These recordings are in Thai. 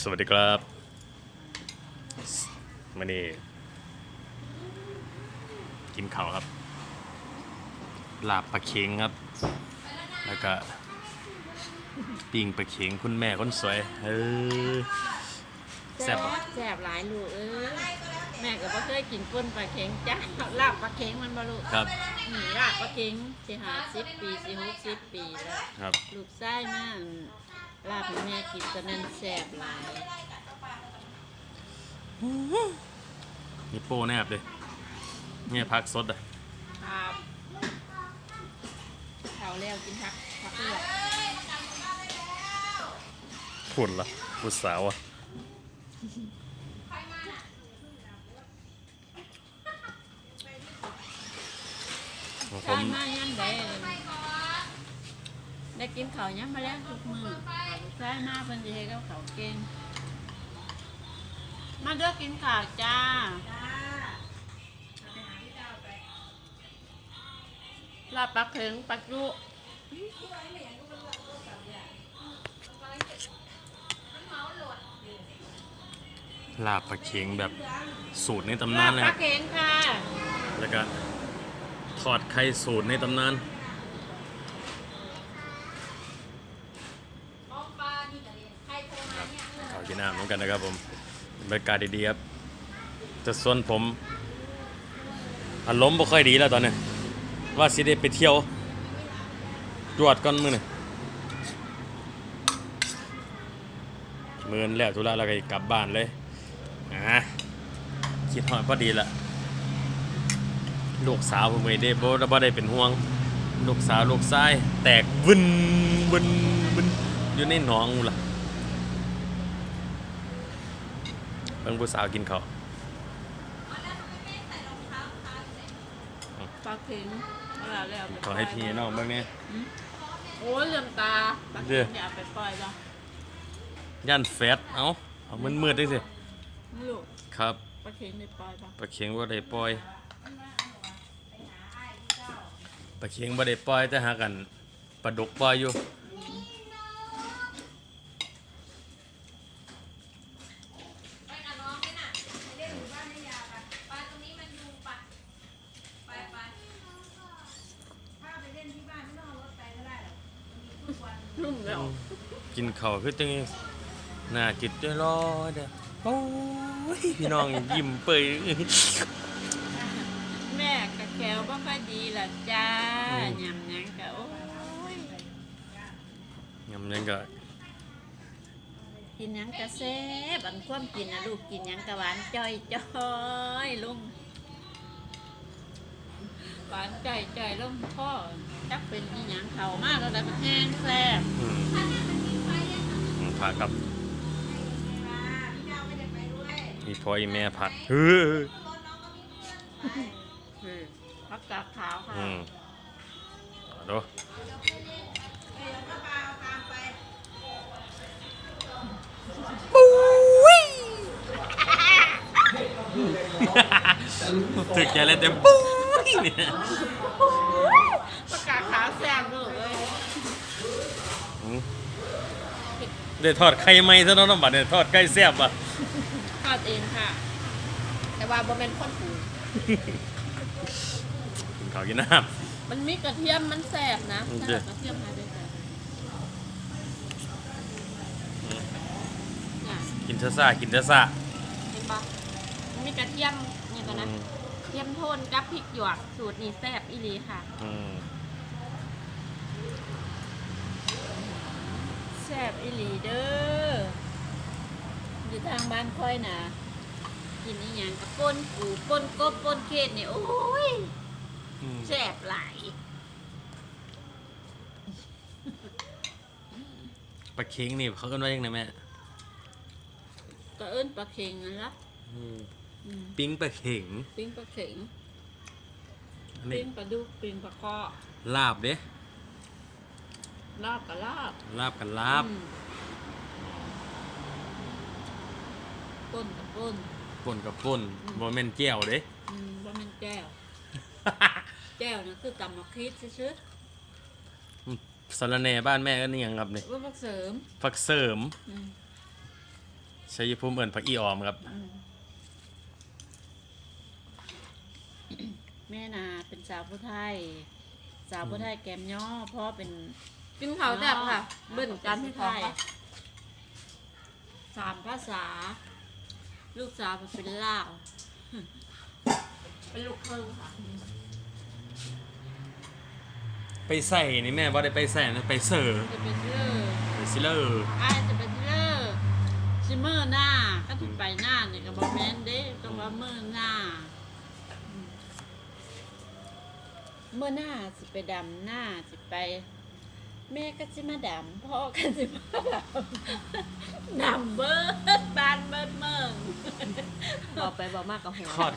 สวัสดีครับมานี่กินข้าวครับ ลาบปลาเค็งครับ แล้วก็ปิ้งปลาเค็งคุณแม่คนสวยเออแซ่บปะแซ่บหลายลูกเออแม่ก็บ่เคยกินก้นปลาเค็งจ้าลาบปลาเค็งมันบ่ลูกครับหนีลาบปลาเค็งสิหาสิบปีสิหกสิบปีแล้วครับลูกไส้มาก ลาบให้แม่กินตอนนั้นแซ่บหลายมีโป้แนบเลยเนี่ยพักสดอะครับเขาแล้วกินผักผักเลือกพุ่นละผู้สาวอะของผใช่มมาย่ำได้ ได้กินข้าวย่ำมาแล้วทุกมื้อลูกไส้มาเพิ่นสิเฮ็ดกับข้าวเก่งมาเด้อกินข้าวจ้า ลาบปลาเข็งปลาจุลาบปลาเค็งแบบสูตรในตำลานานบเลยปคลารับเข็งค่ะ แล้วก็ทอดไข่สูตรในตำนานครับเขา กันนะครับผมบรรยากาศดีๆครับแต่ส่วนผมอารมณ์บ่ค่อยดีแล้วตอนนี้ว่าสิได้ไปเที่ยวจวดก่อนมื้อนี่มือนแล้วธุระแล้วก็กลับบ้านเลยอะคิดฮอดพอดีละลูกสาวผมไม่ได้บ่บ่ได้เป็นห่วง ลูกสาวลูกชาย แตกวึนวึนวึนอยู่ในหนองล่ะเบิ่งผู้สาวกินข้าวปลาเข็งเอาล่ะแล้วเาไปขอให้พี่น้องเบิ่งแหนี่โอ้ยเลื่อมตาปลาเด้เข็องเนี่ยเอาไปปล่อยจ้ะย่านแฟดเอ้าเอามืดๆจังซี่นี่ลูกครับปลาเข็งได้ปล่อยจ้ะปลาเค็งบ่ได้ปล่อยปลาเค็งบ่ได้ปล่อยแต่หากันปลาดุกปล่อยอยู่ นุ่มแล้ว กินข้าวคือจังหน้าจิตใจรอเด้อโอ้ยพี่น้องยิ้มเปยแม่กะแก้วบ่ค่อยดีล่ะจ้าอืมยำหยังกะโอ้ยยำยังก็กินหยังกะแซ่บอันความกินนะลูกกินหยังกะหวานจ้อยจ้อยลุงหวานจ้อยจ้อยลุงพ่อจักเป็นอีหยังเข้ามากแล้วแต่มันแห้งแซ่บอืมอืม ผักครับมีพ่ออีแม่ผักเฮ้ยผักกาดขาวค่ะอืมเอาดูถึกใจเลยเต็มปุ้ยเนี่ยผักกาดขาวแซ่บลูกเลยอืม ได้ทอดไข่ไหมซะเนาะน้ำบัดเนี่ยทอดไก่แซ่บอะทอดเองค่ะ แต่ว่าบ่เป็นคนผูกินข้าวกินน้มันมีกระเทียมมันแซ่บนะโอถ้าเคเอากระเทียมมาด้วยกันน่ะำกินเทซ่ากินเทซ่าเห็นปะมันมีกระเทียมนี่ตัวนั้นอืมเทียมโทนกับพริกหยวกสูตรนี้แซ่บอีหลีค่ะ อืม แซ่บอีหลีเด้ออยู่ทางบ้านค่อยนะกินอีหยังกับป่นปูป่นกบป่นเขตนี่โอ้ยอืมแซ่บหลายปลาเค็งนี่เขากันว่ายังไงแม่ก็เอิ้นปลาเข็งนั่นละอืมปิ้งปลาเค็งปิ้งปลาเข็งอันนี้ปิ้งปลาดุกปิ้งปลาเคาะลาบเด้ ลาบกับลาบลาบกันลาบอืมป่นกับป่นป่นกับป่นอืมโมเมนแก้วเด้ อืมว่ามันแก้ว แก้วนะคือตำมะคิดซื้อสารแหน่บ้านแม่ก็นี่ยังครับนี่ๆว่ามักเสริมฟักเสริมอืมชัยภูมิเอิ้นผักอีออมครับแม่นาเป็นสาวผู้ไทย สาวผู้ไทยแกมย่อพ่อเป็น กินเขาวแซ่บค่ะ เบิ่นกันที่ไทท้องยค่ะสามภาษา ลูกสาวเป็นลาวเป็นลูกครึ่งค่ะ ไปใส่นี่แม่บ่ได้ไปใส่นะไปเสิร์ฟจะเป็นเลอร์ไปซิเลอร์อ้ายจะเป็นเลอร์ชิเมอร์หน้าก็ถึงไปหน้าเนี่ยก็บอกแม่นเด้ต้องว่าเมื่อหน้าอืมเมื่อหน้าสิไปดำหน้าสิไป แม่ก็สิมาดำพ่อก็สิมาดำดำเบิดบานเบิดเมืองบอกไปบอกมากกับหัวทอด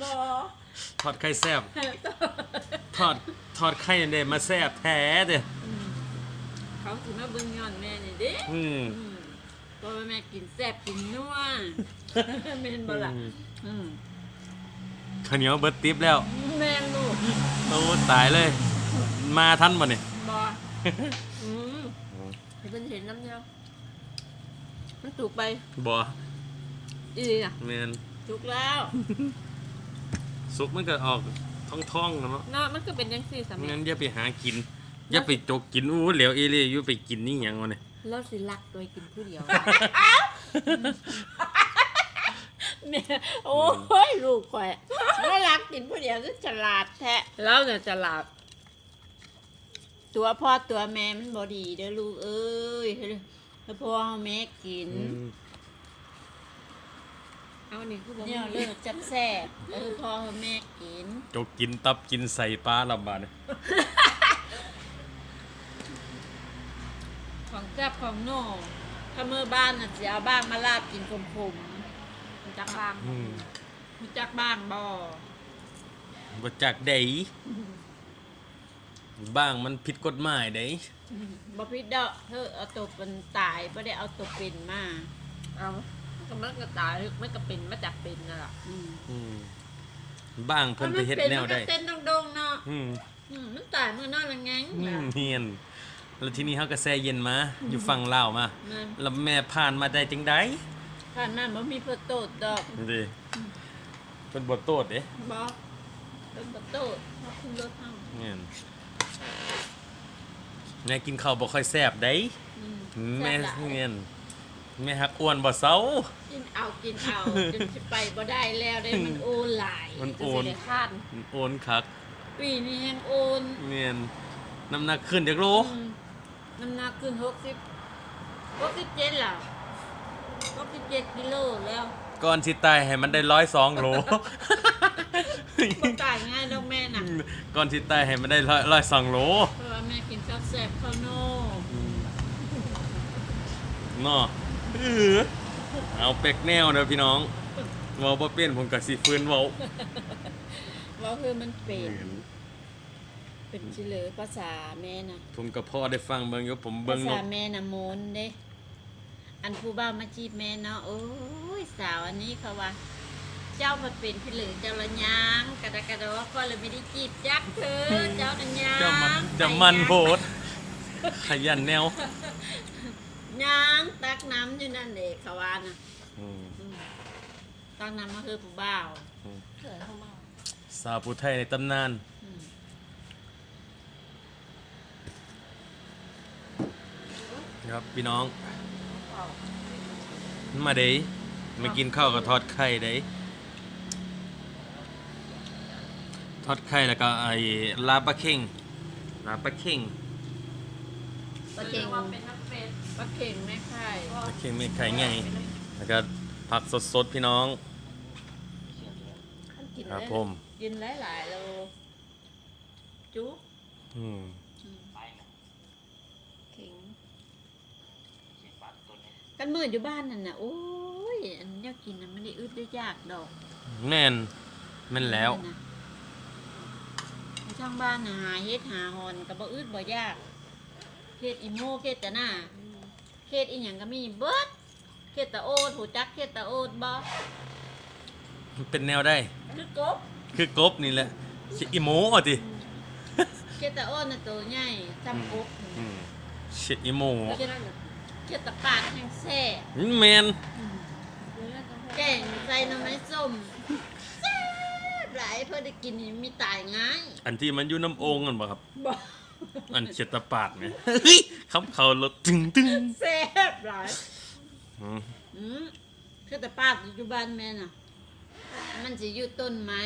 บอทอดไข่แซ่บทอดทอดไข่เด้มาแซ่บแท้เด้อเขาสิมาเบิ่งย้อนแม่นี่เด้อืมอืมเพราะว่าแม่กินแซ่บกินนัวแม่นบ่ล่ะอืมข้าวเหนียวเบิดติ๊บแล้ว แม่นลูกโอ้ตายเลย มาทันบ่เนี่ย บออืมให้เพิ่นเห็นน้ำเดียวมันถูกไปบ่อีหลีน่ะแม่นถูกแล้วสุกมันก็ออกท้องๆนะเนาะเนาะมันก็เป็นจังซี่สามีงั้นอย่าไปหากินอย่าไปจกกินอู้เหลวเอเลี่ยอยู่ไปกินนี่หยังวะเนี่ยแล้วสิรักโดยกินผู้เดียวแม่โอ้ยลูกข่อยน่ารักกินผู้เดียวก็ฉลาดแท้แล้วเนี่ยจะหลับ ตัวพ่อตัวแม่มันบ่ดีเด้อลูกเอ้ยให้พ่อเฮาแม่กิน อืมเอาอันนี้คือบ่เนี่ยเลิกจับแซ่บเออพ่อเฮาแม่กิน จกกินตับกินใส่ปลาลำบากเนี่ยของแซ่บของโน่ถ้าเมื่อบ้านน่ะสิเอาบ้างมาลาบกินขมๆมันจักบางอืมรู้จักบ้างบ่ บ่จักได้ บ้างมันผิดกฎหมายได้บ่พิดดอกเธอเอาตัวเป็นตายบ่ได้เอาตัวเป็นมาเอาก็มันก็ตายมันก็เป็นมาจากเป็นนั่นแหละอืมอืมบ้างเพิ่นไปเฮ็ดแนวได้ มัก็เต้นดงๆเนาะอืมอืมมันตายมื้อนอนละแงงอืน่ะมเฮียน แล้วทีนี้เฮาก็แซ่เย็นมา อยู่ฝั่งลาวมา นั่นแล้วแม่ผ่านมาได้จังได๋ผ่านมาบ่มีเพิ่นโตดดอกนี่ดิเพิ่นบ่โตดเด้บ่เพิ่นบ่โตดเฮาขึ้นรถเฮา เงี้ย แม่กินข้าวบ่ค่อยแซ่บได้อืมแม่ซ่บหลายเงี้ยแม่ฮักอ้วนบ่เซากินเอากินเอาจนสิไปบ่ได้แล้วได้มันโอนหลายมันโอจะนสิได้คาดมันโอนคักปีนี้ยังโอนเงี้ยน้ำหนักขึ้นจักโลอืมน้ำหนักขึ้น60 67แล้ว67กิโลแล้ว ก่อนสิตายให้มันได้ร้อยสองโลบ่ตายง่ายดอกแม่น่ะก่อนสิตายให้มันได้ร้อยร้อยสองโลเพราะว่าแม่กินข้าวแซ่บข้าวโน่เนาะเออเอาเป็กแนวเด้อพี่น้องเว้าบ่เป็นผมก็สิฟื้นเว้าว่าคือมันเป็นเป็นชิเลอภาษาแม่น่ะผมก็พอได้ฟังเบิ่งอยู่ผมภาเบิ่งนษากแม่น่ะโมนเด้อันผู้บ่าวมาจีบแม่เนาะโอ้ย สาวอันนี้เขาว่า เจ้ามาเป็นพี่เหลือเจ้าละยางกระดะกระดอก็เลยไม่ได้จีบจักเธอเจ้าละยางจะมันจะมันโพดขยันแนวยางตักน้ำอยู่นั่นเด็กเขาว่านะอืมอืมตักน้ำมาคือผู้บ่าวเกิดเข้ามาสาวผู้ไทยในตำนานอืมครับพี่น้องมาเด้ มากินข้าวกับทอดไข่เด้ ทอดไข่แล้วก็ไอ้ลาบปลาเข่งลาบปลาเข่งปลาเข่งว่าเป็นน้ำเป็ดปลาเข่งแม่ไข่ปลาเข่งมีไข่ไงแล้วก็ผักสดๆพี่น้องกินครับได้ผมกินหลายๆโลจุ๊บอืมเข่งกันมืออยู่บ้านนั่นน่ะโอ้ ยอันเนี้ยกินน่ะมันได้อึดได้ยากดอกแม่นแม่นแล้วนั่นน่ะในช่างบ้านน่ะหาเฮ็ดหาหอนก็บ่อึดบ่ยากเฮ็ดอีโมเฮ็ดแต่หน้าเฮ็ดอีหยังก็มีเบิดเฮ็ดตะโอดหูจักเฮ็ดตะโอดบ่เป็นแนวได้ คือกบคือกบนี่แหละอีโมอะติเฮ็ดตะโอดน่ะตัวใหญ่จำกบอืมเชดอีโมเพราะฉะนั้นเขียดตะปาดแห้งแซ่แมน แกงใส่น้ำไม้ส้มแซ่บหลายเพื่อได้กินนี่มีตายง่ายอันที่มันอยู่น้ำโอ่งกันบ่ครับ บ่อันเฉียดตะปาดไงเฮ้ยคำเขารถตึงตึงแซ่บหลายอืมอืมเขียดตะปาดอยู่บ้านแม่น่ะ มันจะอยู่ต้นไม้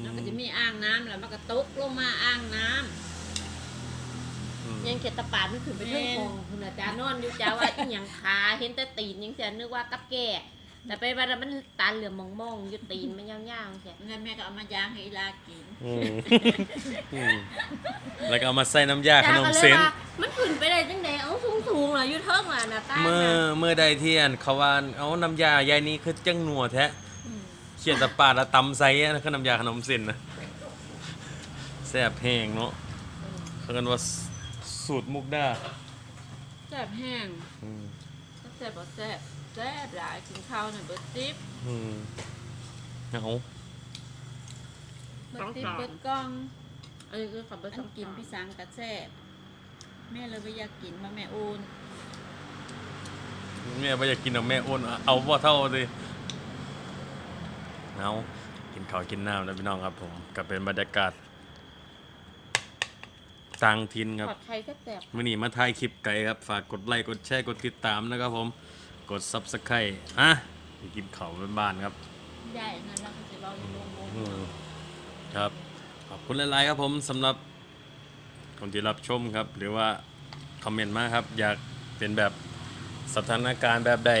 แล้วก็จะมีอ่างน้ำแล้วมันก็ตกลงมาอ่างน้ำอืมยังเขียดตะปาดมันขึ้นไปเรื่องของคุณอาจารย์นอนอยู่จ้าว่าอีหยังขาเห็นแต่ตีนยังเสียนึกว่ากับแก่ แต่ไปวันนั้นมันตาเหลือมมองๆอยู่ตีนมันยาวๆเสียงั้นแม่ก็เอามาย่างให้อีลากินอืมอืมแล้วก็เอามาใส่น้ำยาขจ้านมก็เลยเส้นว่ามันขึ้นไปได้จังไดเอาสูงๆล่ะอยู่เทิงล่ะนะตาเมื่อน่ะเมื่อใดเที่ยนเขาว่าเอาน้ำยายายนี้คือจังหนัวแท้เขียนตะปาดแล้วตำใส่นะคือน้ำยาขนมเส้นนะแซ่บแห้งเนาะเขากันว่าสูตรมุกดาแซ่บแห้งอืม แซ่บบ่แซ่บ แซ่บหลายกินข้าวหน่อยเบิดติ๊บอืมเอาเบิดติ๊บเบิดกล้องเออคือขับเบิดต้องกินพี่สังกับแซ่บแม่เลยไม่อยากกินมาแม่โอนแม่บ่อยากกินเอาแม่อ้วนเอาบ่เท่าเลยเอากินข้าวกินน้ำนะพี่น้องครับผมก็เป็นบรรยากาศต่างถิ่นครับขอดไข่แซ่บมื่อนี้มาถ่ายคลิปไก่ครับ ฝากกดไลค์กดแชร์กดติดตามนะครับผม กด Subscribe อะไปกินข้าวบ้านๆครับได้นะเราก็จะเบาอยู่ลงลงอืมครับขอบคุณหลาย ๆ ครับผมสำหรับคนที่รับชมครับ หรือว่า คอมเมนต์มาครับ อยากเป็นแบบสถานการณ์แบบใด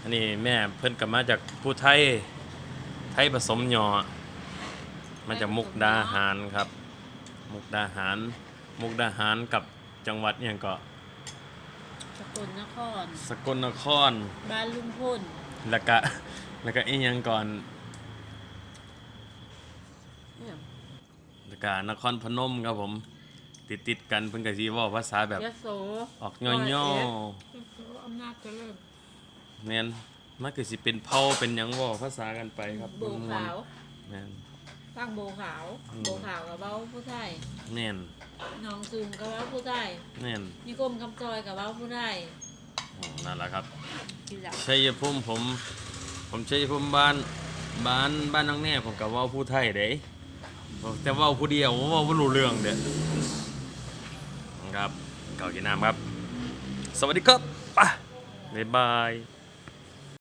อันนี้แม่เพิ่นกลับมาจากผู้ไทย ไทยผสมหยอมาจากมุกดาหารครับ มุกดาหาร มุกดาหารกับจังหวัดเนี่ยงก็ส กลนคร สกลนคร บ้านลุงพลแล้วก็แล้วก็อีกอยังก่อนๆเนี่ยแล้วก็นครพนมครับผม ติดติดๆกันเพิ่นก็สิเว้าภาษาแบบยะโสออกย่ออำนาจเจริญๆแม่นมันก็สิเป็นเผ่าเป็นหยังเว้าภาษากันไปครับโบขาว แม่น ฟังโบขาวอืม โบขาวกับเบ้าผู้ไทยแม่นน้องซุงกับเบ้าผู้ไทยแม่นนิคมคำจอยกับเบ้าผู้ไทยอ๋อนั่นแหละครับ ทีหลังชัยภูมิผม ผมชัยภูมิบ้านบ้านบ้านน้องแน่ผมก็เว้าผู้ไทยเด้แต่เว้าผู้เดียวเว้าบ่รู้เรื่องเด้ครับเก่ากินน้ำครับ สวัสดีครับไป่ะบ๊ายบาย